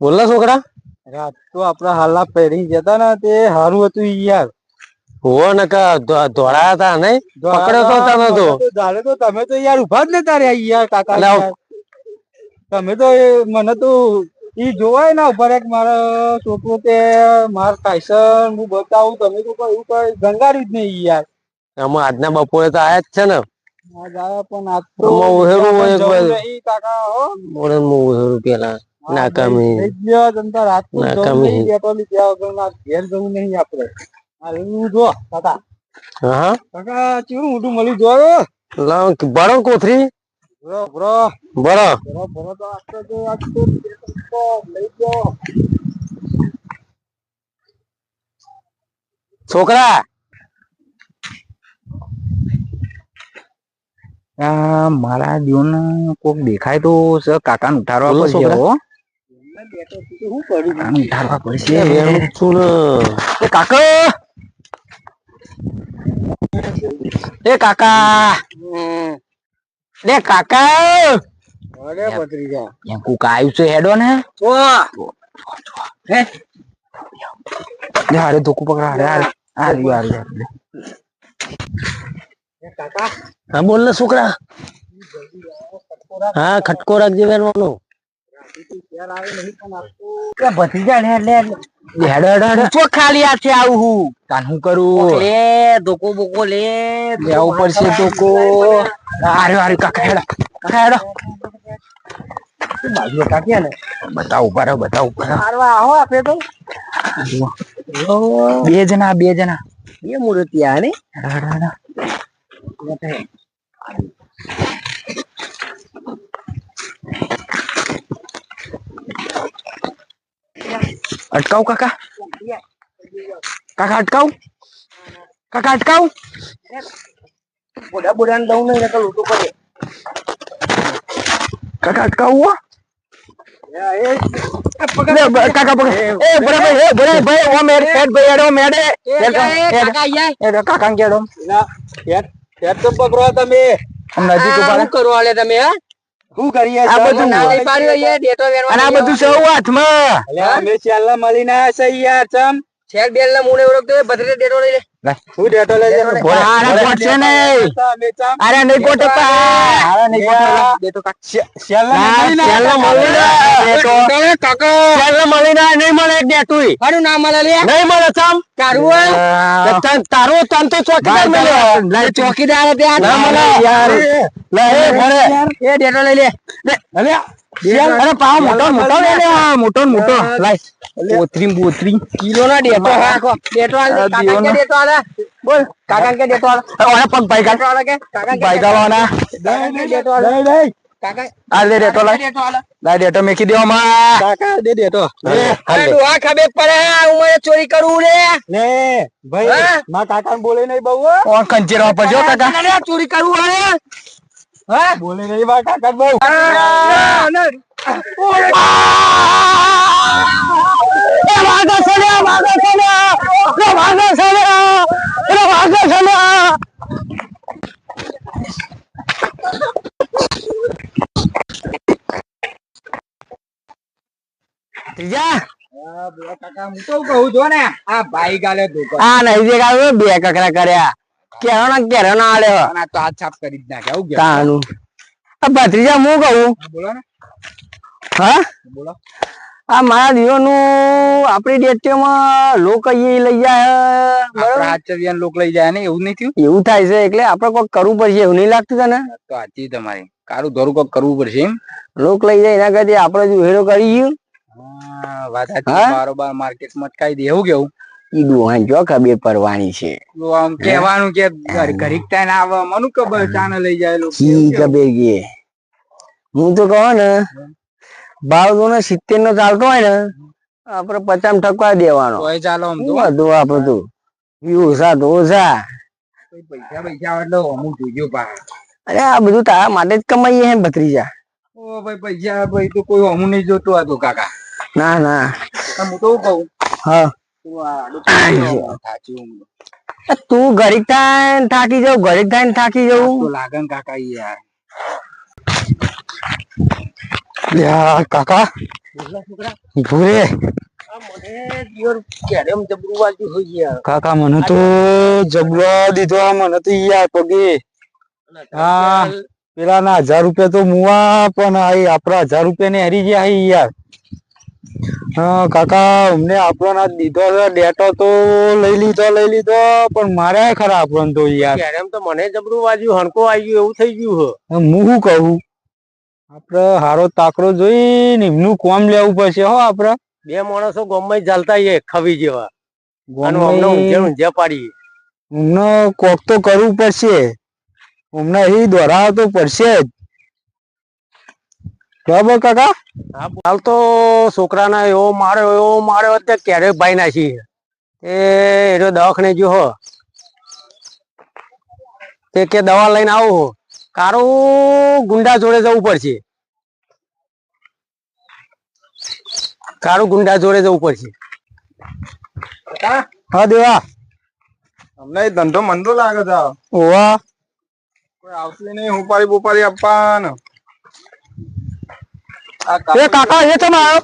બોલ છોકરા? રાત તો આપડા હાલના પહેરી જતા ને તે સારું હતું યાર. હોવો ને કે ધો- હતા પકડ્યો તો તમે તો. ધારે તો તમે તો યાર ઊભા જ નતા રહ્યા યાર કાકા. તમે તો મને તો ઈ જોવાય ના ઊભા રહ્યા કે મારા છોકરો તે માર કાયસન હું બતાવું તમે તો કઈ એવું કઈ ગંગાડ્યું જ નહીં યાર. આમાં આજના બપોરે તો આયા જ છે ને. આ જાય પણ આજ તો ઉહેરું કાકા હો. મોડે મોડું પેલા. નાકામી. નાકામી. ના ઘેર જવું નહીં આપડે જો કાકા. હા? કાકા ચીરું મોટું મળી જો લાવ બરો કોથરી? Bro bro. બરો. બરો તો આટલો જો આટલો લઈ જો છોકરા! આ મારા જીવન કોક દેખાય તો કાકા કાકાને ઉઠાડવા પડશે હે બોલ ને છોકરા હા ખટકો રાખજે વેણવાનો આવે હેડો હેડો ચો ખાલી હું. તાન હું કરું? લે ધોકો બોકો લે. લેવું પડશે ધોકો. કાકા હેડો. કાકા હેડો. બાજુ કાઢ્યા ને? બતાવ ઊભા રહો બતાવ મારવા આવો આપે તો. બે જણા બે જણા. એ મૂર્તિ આ ને? હેડો હેડો અટકાવ કાકા. કાકા અટકાવ. કાકા અટકાવ. બોડા બોડા ને દઉં નહીં લોટો કરે કાકા અટકાવું હો. કાકા પકડ. એ બરાબર એ બરાબર ભાઈ ઓ મેડ ભાઈ હેડો મેડે. કાકા કેડો ના હેડ હેડ તો પકડો તમે. નજીક ઊભા કરો આલે તમે હા? શું કરીએ આ બધું ના પાડ્યો એ ડેટો અને આ બધું સૌ હાથમાં. અમે ચાલના મળીને આયા છે યાર ચમ. છેક બેલ ના મુને ઓળખતો બદરે ડેટો લઈ લે હું ડેટો અરે નહીં કોટે નહીં ડેટો ડેટો. મળી ના મળે એક ડેટુય. હારું ના મળે નહીં મળે ચમ તારું તારો તન તો ચોકીદાર મળ્યો. ચોકીદાર ત્યાં ના મળે યાર. એ ડેટો લઈ લે. અરે પાવ મોટો મોટો લે લે મોટો મોટો. લાય. બોતરી બોતરી કિલો ના ડેટો હાખો ડેટો આલે. આ કાકા. બોલ કાકા કે દેતો ઓને પગ ભાઈ આલે કે? કાકા કે ભાઈ ગાવાના કાકા કે ડેટો આલે કાકા આ લે લાય ડેટો આલે લાય ડેટો મેકી દેવા માં કાકા દે દેતો. હાલ દે. આ ખબે પડે હું મને ચોરી કરું રે. ને? ભાઈ માં કાકા બોલે નહીં બહુ. કોણ કંચેરવા પજો કાકા. કાકા ચોરી કરું હે હા? બોલે નહીં માં કાકા બહુ. એ વાગા સડ્યા વાગા સડ્યા એ વાગા સડ્યા એ વાગા સડ્યા ત્રીજા કાકા હું તો કહું છો ને આ ભાઈ ગાલે ધોકો આ નહીં દેખાડો બે કકરા કર્યા કેરો ના કેરો ના આલ્યો અને આ તો હાથ સાફ કરી જ નાખે આવું ગયા તાનું આ ભત્રીજા હું કહું બોલો ને હા બોલો આ મારા દીવાનું આપણી ડેટીમાં લોક અહીં લઈ જાય બરાબર? આપણા લોક લઈ જાય ને એવું નહીં થયું? એવું થાય છે એટલે આપણે કોઈક કરવું પડશે એવું નહીં લાગતું તને? તો આજી તમારી. કારું ધોરું કોક કરવું પડશે એમ? લોક લઈ જાય એના કરતા આપણે જો હેરો કરી ગયું. વાત? સાચી બારોબાર માર્કેટમાં અટકાઈ દે એવું કેવું? ઈ દુહાન જો ખબર પડવાની છે. આમ કહેવાનું કે ટાઈમ આવે મનું ખબર ચાને લઈ જાય લોકો ખબર કે. હું તો કહો ને ભાવ તો ને સિત્તેર નો ચાલતો હોય ને આપડે પચાસ ઠકવા દેવાનો. ચાલો બધું આપણે ઓછા તો ઓછા. પૈસા પૈસા એટલે અમુક જોજો અરે આ બધું તારા માટે જ કમાઈએ હે ભત્રીજા. ઓ ભાઈ પૈસા ભાઈ તો કોઈ અમુ નહીં જોતું આ તો કાકા. ના ના. હું તો કહું? હા. તું ઘડીક થાય થાકી જાઉં ઘડીક થાય થાકી જવું લાગન કાકા યાર. લ્યા કાકા. ભૂરે. કાકા મને તો જબવા દીધો મને તો યાર પગે. હા. પેલા ના હજાર રૂપિયા તો મુવા પણ આ આપડા હજાર રૂપિયા ને હરી ગયા યાર. હા કાકા અમને આપણો ના દીધો ડેટો તો લઈ લીધો લઈ લીધો પણ મારે ખરા આપણો તો યાર. એમ તો મને જબરું વાજ્યું હણકો આવી ગયું એવું થઈ ગયું હે હું શું કહું? આપડે હારો તાકરો જોઈ એમનું કોમ લેવું પડશે હો આપડે. બે માણસો ગમે ચાલતા એ ખવી જેવા. ઊંઝે કોક તો કરવું પડશે. અમને એ દોરાવ તો પડશે જ. બરાબર કાકા? હાલ તો છોકરાના એવો માર્યો એવો માર્યો ક્યારે ભાઈ નાખી. એ એનો દવાખાને જો હો. તે કે દવા લઈને આવો હો. કારું ગુંડા જોડે જવું પડશે. કારું ગુંડા જોડે જવું પડશે. હા દેવા. અમને ધંધો મંદો લાગે છે. ઓવા. કોઈ આવશે નહીં ઉપાડી બુપાડી આપવાનો. એ કાકા એ તમે આવ્યો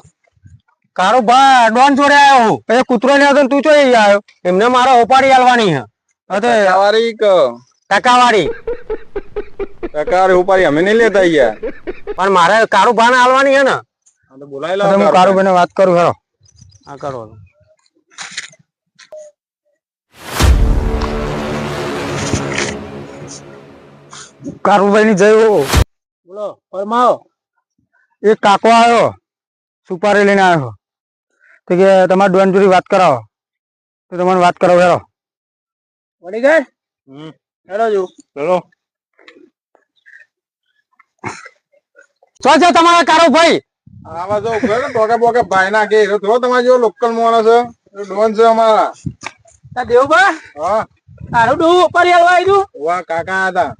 કારો ભાઈ ડોન જોડે આવ્યો હું. એ કૂતરો ને હતો તું ચો આવ્યો એમને મારા ઓપાડી આલવાની હે સવારી ક. ટકાવાળી ટકાવારી ઉપાડી અમે નહીં લેતા યાર પણ મારે કારું ભાન આલવાની હે ને. તો બોલાવી લો હું લો કારુભાઈ વાત કરું હેરો આ કરો કારુભાઈ ની જયો બોલો ફરમાવો. એક કાકો આવ્યો સુપારી લઈને આવ્યો. તો કે તમારે ડોન જોડી વાત કરાવો. તો તમને વાત કરાવો હેરો વળી ગઈ હેલો જો ચલો શું છે તમારા કારો ભાઈ? આવા જો ઊભો ને બોકે બોકા ભાઈ ના કે તો તમારા જેવો લોકલ માણસ છે ડોન છે અમારા. આ દેવબા હા. તારું ડૂ ઉપર આલવા આવ્યું વાહ કાકા હતા.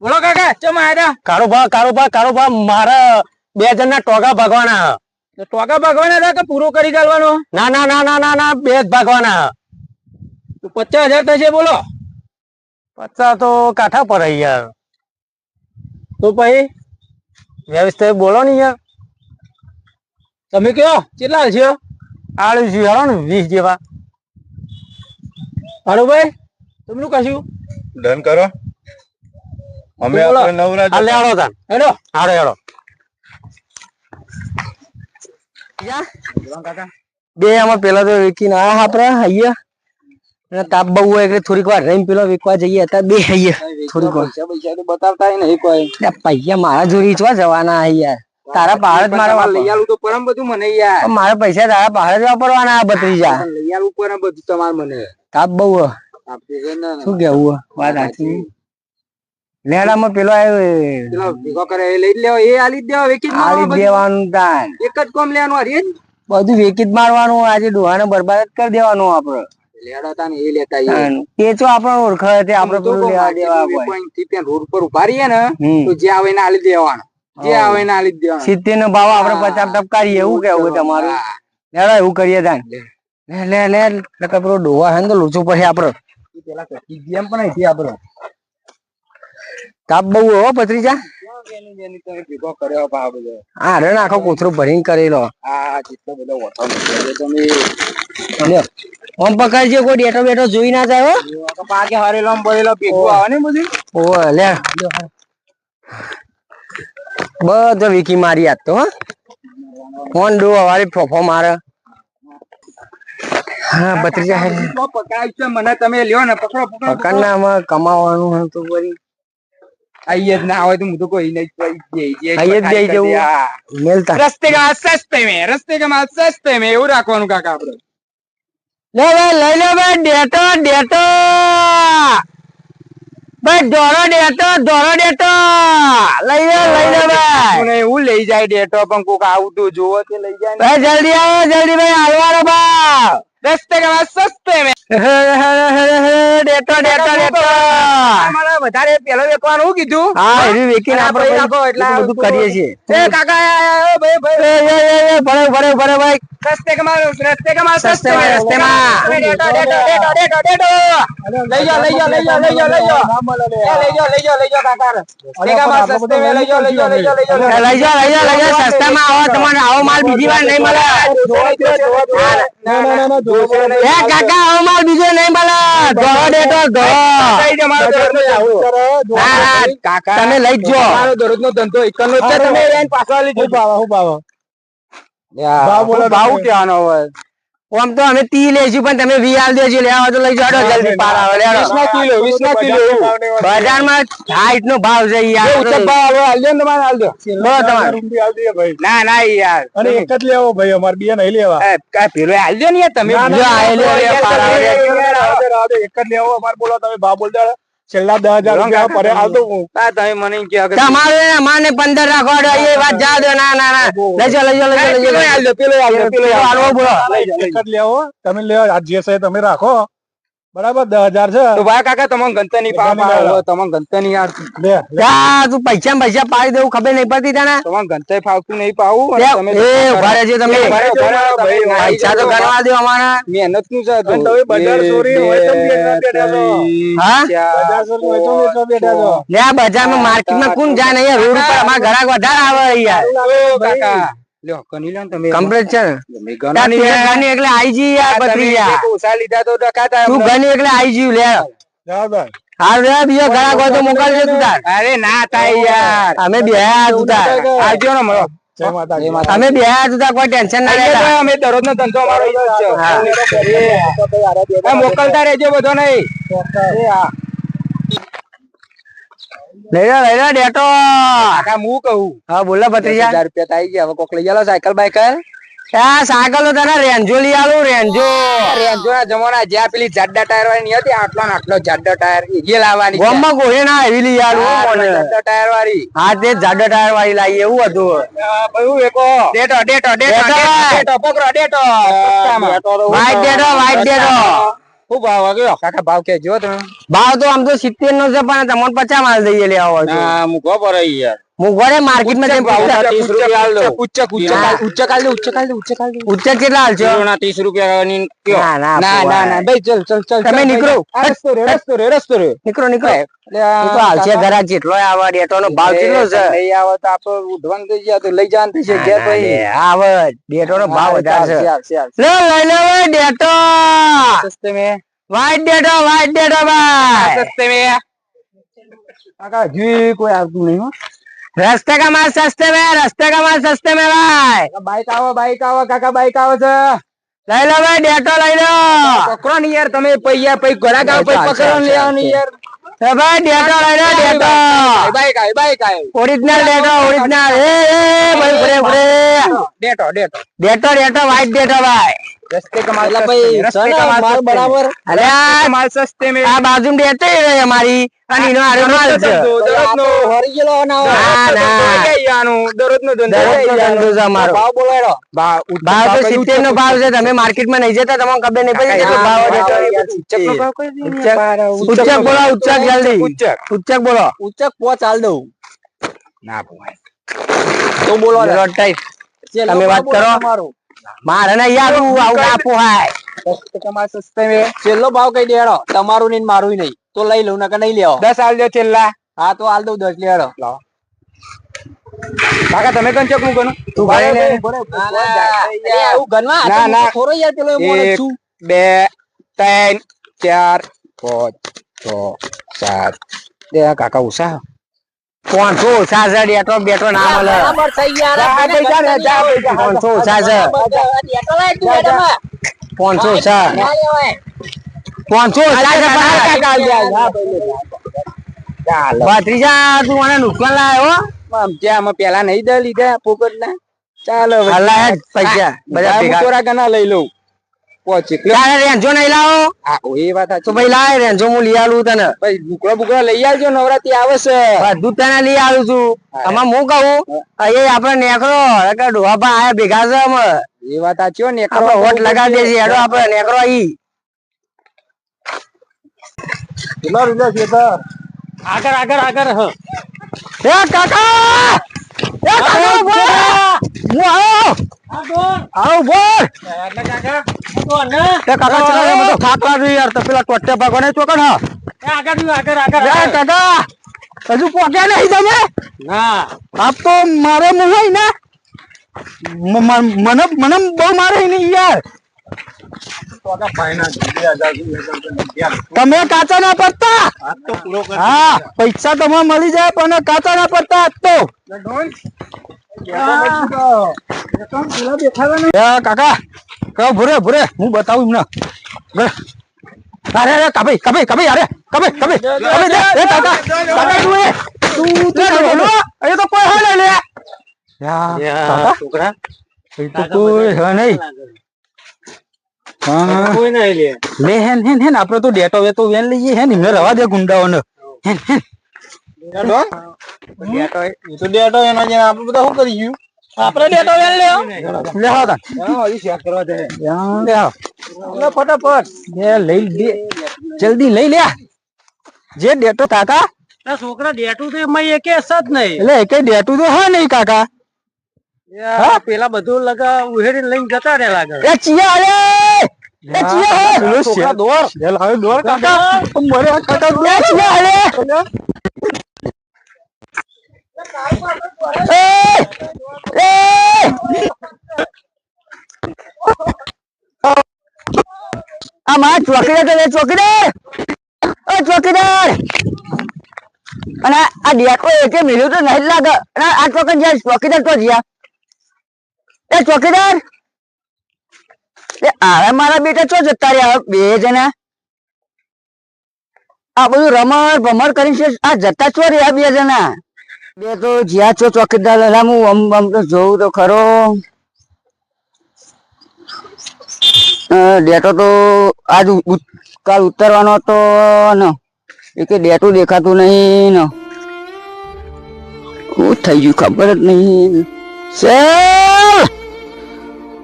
બોલો કાકા ચમ આયા કારોબા કારો ભા મારા બે જણ ના ટોગા ભાગવાના ટોગા ભાગવાના હતા કે પૂરો કરી ગાલવાનો? ના ના ના ના ના ના બે જ ભાગવાના તો પચાસ હજાર થશે બોલો. પચાસ તો કાઠા પર યાર. તો પછી વ્યવસ્થા બોલો ને યાર તમે કયો? કેટલા છો? આળું છું હાલો ને વીસ જેવા. હાલો ભાઈ તમનું કશું? ડન કરો. અમે. આપણે નવરા હાલે. હાલો તાન. હેડો હાડો હેડો બે આમાં પેલા તો વેકીને ના આપડે અહીંયા. અને તાપ બહુ હોય એટલે થોડીક વાર રહીને પેલો વેકવા જઈએ હતા બે આઈએ થોડીક વાર. પૈસા તો બતાવતા નહીં કોઈ. પૈસા મારા જોડી ચવા જવાના યાર. તારા જ મારા લઈ આલું તો પરમ બધું મને યાર. મારા પૈસા તારા પહાડ વાપરવાના આ બત્રીજા લઈ આલું પરમ બધું તમારે મને. તાપ બહુ શું કેવું વાત સાચી. લેડામાં પેલો આવ્યો પેલો ભેગો કરે એ લઈ જ લેવો એ આલી જ દેવા વેકી આલી બધું. દેવાનું તાન એક જ કોમ લેવાનું આ જ બધું વેકી મારવાનું આજે ડોહાને બરબાદ કરી દેવાનું આપડે. લેડા તા ને એ લેતા એ તો આપણને ઓળખે તે આપડે હું પેલું લેવા દેવા હોય. થી ત્યાં રોડ પર ઊભા રહીએ ને તો જે આવે એને આલી દેવાનું. જે આવે એને આલી દેવાનું. સિત્તેર નો ભાવ આપડે પચાસ ટપકારીએ એવું કેવું તમારું? લેડો એવું કરીએ તાન લે. લે લે એટલે પેલો ડોહા હે ને તો લોચો પછી આપડે. પેલા કચ્છી જેમ પણ અહીંથી આપડે. તાપ બહુ હો પત્રીજા એની જેની કર્યો ભાવ બધો? આ રે આખો કોથરો ભરીને કરેલો. આ જેટલો બધો તમે ઓમ પકડજે કોઈ ડેટો બેટો જોઈ ના જાય તો પાકે હરેલો બરેલો ભેગું આવે ને બધું ઓય લે. બધો વિકી મારી આજ તો હો. ફોન ડો વાળી ફોફો મારે. હા બત્રીજા હે. પકડાય છે મને તમે લ્યો ને પકડો પકડો પકડનામાં કમાવાનું હે વળી. આઈએ જ ના હોય તો હું તો કોઈ નહીં જઈ આઈએ જ જઈ જવું. મેલતા. રસ્તે કા સસ્તે મેં રસ્તે કા માં સસ્તે એવું રાખવાનું કાકા આપડે લે ભાઈ લઈ લે ભાઈ ડેટો ડેટો. ભાઈ દોરો ડેટો દોરો ડેટો. લઈ લે લઈ લે ભાઈ. એવું લઈ જાય ડેટો પણ કોક આવતું જોવો કે લઈ જાય ભાઈ જલ્દી આવો જલ્દી ભાઈ હાલવાનો ભાવ રસ્તે કે સસ્તે ડેટો ડેટો ડેટો અમારે વધારે પેલો વેકવાનું શું કીધું હા એવી વેકીને આપણે ભાઈ એટલે બધું કરીએ છીએ એ કાકા એ ભાઈ ભાઈ એ, એ, એ, એ, ભરે ભરે ભરે ભાઈ રસ્તે કે મારો રસ્તે સસ્તે માં, રસ્તે માં. ડેટો ડેટો ડેટો ડેટો ડેટો લઈ જાઓ લઈ જાઓ લઈ જાઓ લઈ જાઓ લઈ જાઓ લઈ જાઓ લઈ જાઓ લઈ જાઓ કાકા રસ્તે સસ્તે માં લઈ જાઓ લઈ જાઓ લઈ જાઓ લઈ જાઓ લઈ જાઓ લઈ જાઓ લઈ જાઓ સસ્તામાં આવો તમારે આવો માલ બીજી વાર નહીં મળે એ કાકા અમાર બીજો નહીં બલા. ધોળો ડેટો લઈ. હા, હા, કાકા તમે લઈ જ જો. મારો દરરોજનો ધંધો એકનો જ છે તમે એને પાછો લીધો ભાવ બોલો ભાવ. કહેવાનો હોય. આમ તો અમે તી લેશું પણ તમે વી આલ દેજો લેવા તો લઈ જાડો જલ્દી પાર આવે લેડો. ના કિલો વીસના કિલો એવું. બજારમાં હાઈટ નો ભાવ છે યાર ઉચ્ચક ભાવ આલ દે ને તમારે હાલજો. બોલો તમારે. ભાઈ. ના ના યાર અને એક જ લેવો ભાઈ અમાર બે નહીં લેવા. એ, કાંઈ પેલો ને તમે. ના, ના, જો આ બીજો લે, લે, યાર પાર આવે, તમે એક જ લેવો અમારે બોલો તમે ભાવ બોલ દે છેલ્લા દસ હજાર રૂપિયા પડે દઉં તમે મને કે તમારે અમારને પંદર રાખો એ વાત જા દો ના ના ના. લઈ જાઓ લઈ જાઓ લઈ જાઓ, પેલો પેલો બોલો. એક જ લેવો. તમે લેવો આ જે છે તમે રાખો. બરાબર દસ હજાર છે. તો ભાઈ કાકા તમને ગંતે નહીં પાવ તમને ગણતર નહીં યાર લે કા તું પૈસા ને પૈસા પાડી દેવું ખબર નહીં પડતી તને? તમને ગંતે ફાવતું નહીં પાવું તમે એ ઊભા રહેજો તમે. પૈસા તો કરવા દો અમારા. મહેનતનું છે અને તમે બજાર ચોરી હોય તો બેઠા છો. હા? બજાર ચોરી હોય તો બેઠા છો. લે બજારમાં માર્કેટમાં કોણ જાય નહીં રોડ પર અમારા ઘરાક વધારે આવે યાર. કાકા. લ્યો ગણી તમે કમ્પ્લીટ છે ને? એટલે યાર લીધા તો ડકાતા તું એટલે લે. હાલ રે બીજો તું તાર. અરે ના થાય યાર. અમે બેહ્યા તું તાર. આવજો ને મળો. અમે બેહ્યા તું તાર કોઈ ટેન્શન ના લેતા. અમે દરરોજનો ધંધો અમારો મોકલતા રહેજો બધો નહીં. લઈ લો લઈ લો ડેટો. કાકા હું કહું? હા બોલો ભત્રીજા. હજાર રૂપિયા તો ગયા. હવે કોક લઈ આલો સાયકલ બાયકલ? આ સાયકલ તને રેન્જો લઈ આલું રેન્જો. રેન્જો ના જમાના જ્યાં પેલી જાડા ટાયર વાળી હતી આટલો ને આટલો જાડો ટાયર એ લાવવાની છે. ગોમમાં કોઈ ના એવી લઈ આલું મને. જાડો ટાયર વાળી. હા તે જાડો ટાયર વાળી લાવી એવું હતું. ડેટો ડેટો ડેટો ડેટો. ડેટો. પકડો ડેટો. White ડેટો white ડેટો. શું ભાવ આવ્યો કાકા ભાવ કે જો તમે. ભાવ તો આમ તો સિત્તેર નો છે પણ તમને પચાસ માલ દઈએ લેવા હોય તો. ના મૂકો પર યાર. ઘરે માર્કેટમાં જઈને ભાવ ત્રીસ રૂપિયા હાલ ઉચ્ચક, ઉચ્ચક, હા. ઉચ્ચક આલ દે, ઉચ્ચક આલ દે, ઉચ્ચક આલ દે. ઉચ્ચક કેટલા હાલશો કિલોના 30 રૂપિયા ની કયો? ના, ના, ના ભાઈ ચલ ચલ ચલ તમે નીકળો. રસ્તો રે રસ્તો રે રસ્તો રે નીકળો નીકળો. જેટલો આવે ડેટો નો ભાવ કેટલો છે. નહીં આવે તો ઉઠવાનું થઈ ગયા તો લઈ જવાનું થશે ઘેર ભાઈ. આવે ડેટો નો ભાવ વધારે છે. લે લઈ લે ડેટો. સસ્તે મેં. વાઈટ ડેટો વાઈટ ડેટો ભાઈ. સસ્તે મેં. કાકા હજી કોઈ આવતું નહીં હો. રસ્તે કા માલ સસ્તે મે રસ્તે કા માલ સસ્તે મે ભાઈ. બાઈક આવો બાઈક આવો કાકા બાઈક આવો છે. લઈ લો ભાઈ ડેટો લઈ લો. પકડો ને યાર તમે પૈયા પૈ ગોરા ગાવ પૈ પકડો ને લેવાનો યાર. ભાઈ ડેટો લઈ લો ડેટો. બાઈક આય બાઈક આય ઓરિજિનલ ડેટો ઓરિજિનલ એ એ ભાઈ ફરે ફરે ડેટો ડેટો. ડેટો ડેટો વાઈટ ડેટો ભાઈ. રસ્તે કમાલ એટલે સસ્તે ભાઈ, મેં, રસ્તે છે ને, કમાલ માલ બરાબર. અરે રસ્તે સસ્તે મેં. આ બાજુ ડેટો એ અમારી. અને એનો આરો માલ છે દરરોજનો ના ના. આનું? દરરોજનો ધંધો દરરોજનો થઈ જાય. ધંધો છે અમારો. ભાવ બોલાડો ભાવ ભાવ તો સિત્તેર નો ભાવ છે. તમે માર્કેટમાં નહીં જતા તમને ખબર નહીં પડી કેટલો ભાવ ડેટો ઉચ્ચકનો ભાવ કહી દો ઉચ્ચક. બોલો ઉચ્ચક જલ્દી. ઉચ્ચક. ઉચ્ચક બોલો. ઉચ્ચક પો ચાલ દઉં. ના ભાઈ. તો બોલો ને. ટાઈપ તમે વાત કરો. મારે નહીં આવું આવું આપો હાય. તમારે સસ્તે મે છેલ્લો ભાવ કઈ દેડો તમારું નહીં ને મારું નહીં. તો લઈ લઉં નકર નહીં લેવો. દસ આલ દો છેલ્લા. હા તો હાલ દઉં દસ લેડો. કાકા તમે કન ચોક મૂકો ને? તું ભાઈ ને હું ગણવા ના, ના. થોડો યાર પેલો મોડો છું. બે ત્રણ ચાર પાંચ છ સાત. એ કાકા ઉષા. પાંચસો ઓછા છે ડેટો બેટો ના મળે. પાંચસો ઓછા છે તું પાંચસો ઓછા પાંચસો ભત્રીજા તું મને નુકસાન લાવ્યો પેલા નહીં દે લીધા પોપટ ના ચાલો પૈસા બધા લઈ લઉં. પહોંચી તારે રેન્જો નહીં લાવો. આ એ વાત તો ભાઈ લાય રેન્જો હું લઈ આલું તને. ભાઈ બુકડા બુકડા લઈ આવજો નવરાત્રી આવે છે. બધું તને લઈ આલું છું. આમાં હું કહું? નેકરો આયા ભેગા છે અમે એ વાત સાચી ને આપણે વોટ લગાવી દેશે હેડો આપણે નેકરો ઈ. કેટલા રૂપિયા છે તાર? આગળ આગળ આગળ હ. એ કાકા! એ કાકા ઊભો! હું આવ્યો આવો. બોલ. એ કાકા ચલા બધો થાક લાગ્યો યાર તો પેલા ટોટે ભગવાને ચોકડ હા આગળ આગળ આગળ એ કાકા હજુ પહોંચ્યા નહીં તમે? ના. આપ તો મારે મું હોય ને? મને મને બહુ મારે નહીં યાર. તમે કાચા ના પડતા? હા પૈસા તમે મળી જાય પણ કાચા ના પડતા તો. કાકા કહો ભૂરે ભૂરે હું બતાવું એમને. અરે અરે કભાઈ કભાઈ કભાઈ અરે દે એ કાકા. કાકા તું એ? તું તું બોલો? એ તો કોઈ હે લે. યા છોકરા. એ તો કોઈ હે નહીં હા કોઈ નહીં. લે. લે હેન હેન હેન આપણે તો ડેટો વેતો વેન લઈએ હેન એમને રવા દે ગુંડાઓને. હેન હેન. દે, ડોન. એ તો ડેટો એના જેને આપણે બધા શું કરી ગયું આપણે ડેટો વેન લે લે હા તા હા, હજી કરવા જાય. લે હા. ફટાફટ. લે લઈ લે. જલ્દી લઈ લે. જે ડેટો કાકા. છોકરા ડેટું તો એમાં એકે જ નહીં. એટલે એકે ડેટું તો હા નહીં કાકા. પેલા બધું લગા ઉહેડીને લઈને જતા રે લાગે એ ચિયા ચોકીદાર ચોકીદાર ચોકીદાર અને આ- દેખો એકે મિલ્યું તો નહીં લાગે. આ ચોકન જ્યાં ચોકીદાર તો જ્યાં. એ ચોકીદાર હવે મારા બેટા ચો જતા રહ્યા? બે જણા. આ બધું રમણ ભમર કરીને છે. આ જતા છો રે આ બે જણા? બે તો જ્યાં છો ચોકીદાર હું આમ આમ તો જોઉં તો ખરો. ડેટો તો આજ કાલ ઉતરવાનો હતો ને. એ કે ડેટો દેખાતું નહીં ને. થઈ ગયું ખબર જ નહીં. સેલ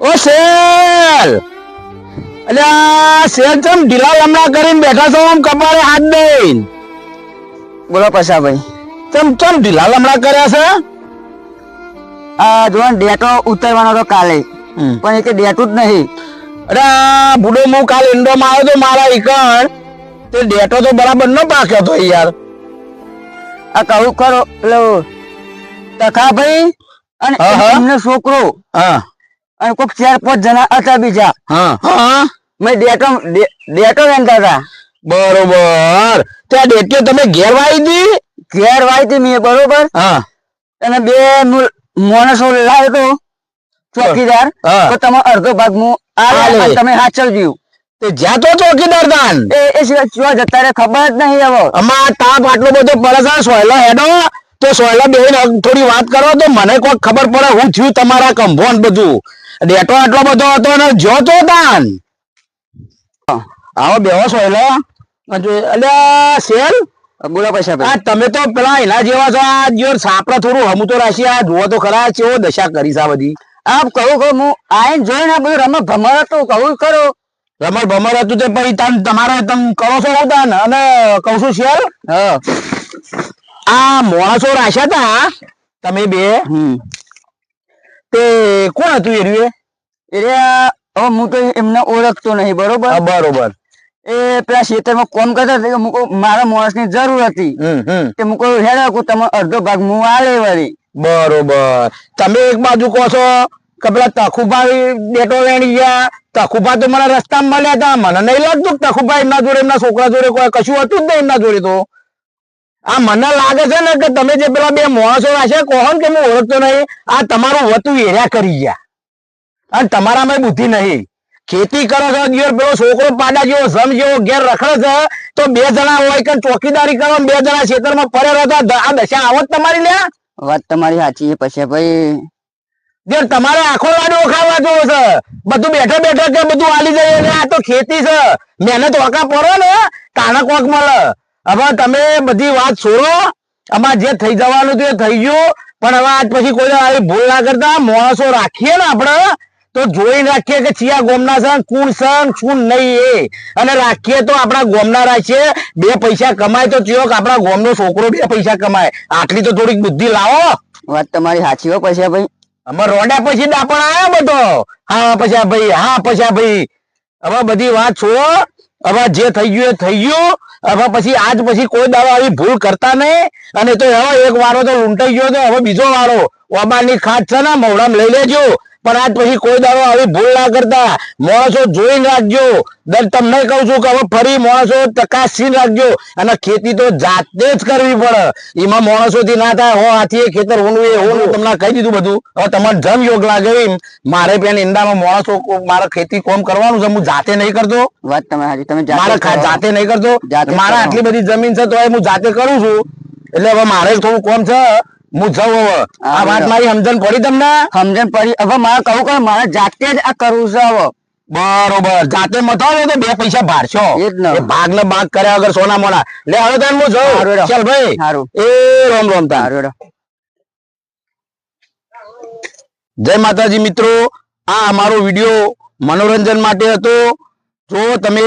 ઓ અરે અલ્યા સેલ ચમ ઢીલા લમણા કરીને બેઠા છો? આમ કપાળે હાથ દઈને. બોલો પૈસા ભાઈ ચમ ચમ ઢીલા લમણા કર્યા છે? આ જો ડેટો ઉતરવાનો તો કાલે પણ એ કે ડેટું જ નહીં. અરે બુડો હું કાલ ઇન્ડોમાં આવ્યો તો મારા ઈકણ તે ડેટો તો બરાબર ન પાક્યો તો યાર. આ કહું ખરો પેલો તખા ભાઈ અને એમનો છોકરો અને કોઈક ચાર પાંચ જણા હતા બીજા. મેં ડેટો ડેટો વેચતા હતા. બરોબર. ત્યાં ડેટીઓ તમે ઘેર વાઈ દી ઘેર વાઈ દી મેં બરોબર? અને બે માણસો લાવ્યો તો ચોકીદાર. તો તમે અડધો ભાગ હું આ તમે તમે હાચવજો તે જ્યાં તો ચોકીદાર દાન. એ એ સિવાય જતા રે ખબર જ નહીં હવે. અમાર તાપ આટલો બધો છે સોયલો હેડો. તો સોયલા બે થોડી વાત કરો તો મને કોઈ ખબર પડે હું થયું તમારા કંભોન બધું. ડેટો આટલો બધો હતો ને જો તો દાન આવો બેહો સોયલા અલ્યા સેલ બોલો પૈસા આ તમે તો પેલા એના જેવા છો આ જો સાપડા થોડું હમું તો રાશી આ જુઓ તો ખરા ચેવો દશા કરી સા આ બધી. આપ કહું કહું હું આઈને જોઈને બધું રમત ભમર હતું કહું કરો રમત ભમર હતું તે પછી તમે તમારે તમે કરો છો હું ને? અને કહું છું શેલ આ મોણસો રાખ્યા હતા તમે બે? તે કોણ હતું એ રહ્યું એ? હવે હું તો એમને ઓળખતો નહીં બરોબર? બરોબર. એ પેલા ખેતરમાં કોમ કરતા હતા કે મુકો મારા માણસની જરૂર હતી. તે મુકો હેડો કે તમે અડધો ભાગ હું આલે વળી. બરોબર. તમે એક બાજુ કહો છો કે પેલા તખુભાઈ બેટો વેણી ગયા તખુભાઈ તો મને રસ્તામાં મળ્યા હતા મને નહીં લાગતું તખુભાઈ એમના જોડે એમના છોકરા જોડે કોઈ કશું હતું જ નહીં એમના જોડે તો. આ મને લાગે છે ને કે તમે જે પેલા બે માણસો છે કહો કે હું ઓળખતો નહીં આ તમારું વતું એર્યા કરી ગયા. અને તમારામાં બુદ્ધિ નહીં. ખેતી કરો છો ગયો પેલો છોકરો પાડા જેવો સમ જેવો ઘેર રખડે છે તો બે જણા હોય કે ચોકીદારી કરો બે જણા ખેતરમાં ફરે હતા આ દશા આવત તમારી લ્યા. વાત તમારી સાચી છે પછી ભાઈ. જે તમારે આખો લાડો ખાવા જોવો છે. બધું બેઠા બેઠા કે બધું આલી જાય ને આ તો ખેતી છે. મહેનત વાંકા પડો ને તાણક વાંક મળે. હવે તમે બધી વાત છોડો. આમાં જે થઈ જવાનું તે થઈ ગયું. પણ હવે આજ પછી કોઈ આવી ભૂલ ના કરતા માણસો રાખીએ ને આપણે તો જોઈને રાખીએ કે ચિયા ગોમના છે કુણ છે છું નહીં એ. અને રાખીએ તો આપણા ગોમના રાખીએ. બે પૈસા કમાય તો ચિયો કે આપણા ગોમનો છોકરો બે પૈસા કમાય. આટલી તો થોડીક બુદ્ધિ લાવો. વાત તમારી સાચી હો પૈસા ભાઈ અમારે રોડ્યા પછી દાપણ આવ્યો બધો. હા પછા ભાઈ હા પછા ભાઈ હવે બધી વાત છોડો. હવે જે થઈ ગયું એ થઈ ગયું. હવે પછી આજ પછી કોઈ દાડો આવી ભૂલ કરતા નહીં. અને તો હવે એક વારો તો લૂંટાઈ ગયો તો હવે બીજો વારો. ઓબાની ખાટ છે ને મવડામ લઈ લેજો. પણ આજ પછી કોઈ દાડો આવી ભૂલ ના કરતા માણસો જોઈને રાખજો. તમને કહું છું કે હવે ફરી માણસો ચકાસીને રાખજો. અને ખેતી તો જાતે જ કરવી પડે. એમાં માણસોથી ના થાય. હો હાથી ખેતર હોનું એ હોનું તમને કહી દીધું બધું. હવે તમારે જમ યોગ લાગે એમ. મારે પેન ઈંડામાં માણસો મારે ખેતી કોમ કરવાનું છે. હું જાતે નહીં કરતો. વાત તમે હાજી તમે મારે જાતે નહીં કરતો. મારે આટલી બધી જમીન છે તો હું જાતે કરું છું. એટલે હવે મારે થોડું કોમ છે. હું જાઉં હવે. આ વાત મારી સમજણ પડી તમને? સમજણ પડી. હવે મારે કહું કે મારે જાતે જ આ કરવું છે હવે. બરોબર. જાતે મથાવો તો બે પૈસા ભારશો એ જ ને. એ ભાગ ને ભાગ કર્યા વગર સોના મોના લે હવે તને હું ચાલ ભાઈ. સારું એ રોમ રોમ તાર જય માતાજી મિત્રો. આ અમારો વીડિયો મનોરંજન માટે હતો. જો તમે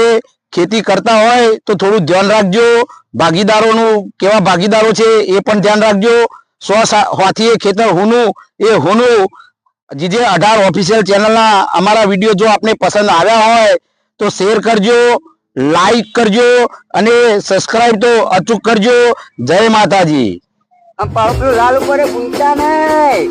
ખેતી કરતા હોય તો થોડું ધ્યાન રાખજો. ભાગીદારોનું કેવા ભાગીદારો છે એ પણ ધ્યાન રાખજો. સો સા- એ ખેતર હુનું, એ હુનું. જીજે અઢાર ઓફિશિયલ ચેનલના અમારા વીડિયો જો આપને પસંદ આવ્યા હોય, તો શેર કરજો લાઈક કરજો, અને સબસ્ક્રાઇબ તો અચૂક કરજો. જય માતાજી. લાલ ઉપર પૂછતા નહીં.